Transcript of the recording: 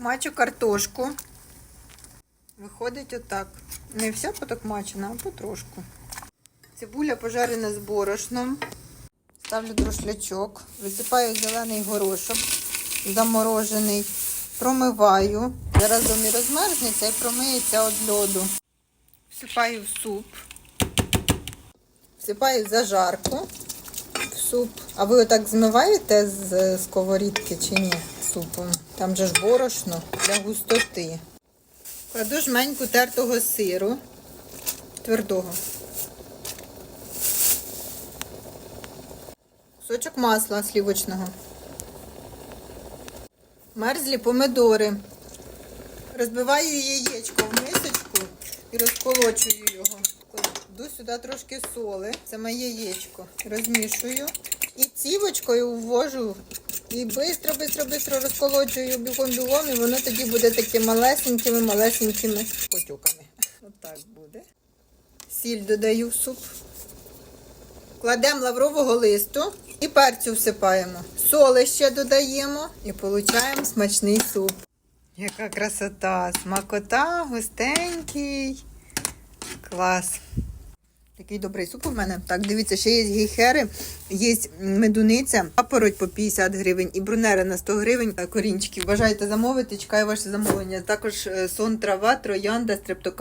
Мачу картошку. Виходить отак. Не вся потокмачена, а потрошку. Цибуля пожарена з борошном. Ставлю друшлячок. Висипаю зелений горошок заморожений. Промиваю. Разом і розмерзнеться і промиється від льоду. Всипаю в суп. Всипаю зажарку суп. А ви отак змиваєте з сковорідки чи ні супом? Там же ж борошно для густоти. Кладу жменьку тертого сиру, твердого. Кусочок масла сливочного. Мерзлі помидори. Розбиваю яєчко в мисочку і розколочую його. Кладу сюди трошки соли. Це моє яєчко. Розмішую. І цівочкою ввожу. І бистро, бистро, бистро розколочую бігом-бігом, і воно тоді буде такими малесенькими, малесенькими потюками. Отак буде. Сіль додаю в суп. Кладемо лаврового листу і перцю всипаємо. Соли ще додаємо і получаємо смачний суп. Яка красота! Смакота, густенький. Клас. Такий добрий суп у мене. Так, дивіться, ще є гейхери, є медуниця, папороть по 50 гривень і брунера на 100 гривень е, корінчиків. Бажаєте замовити, чекаю ваше замовлення. Також е, сон, трава, троянда, стрептокарп.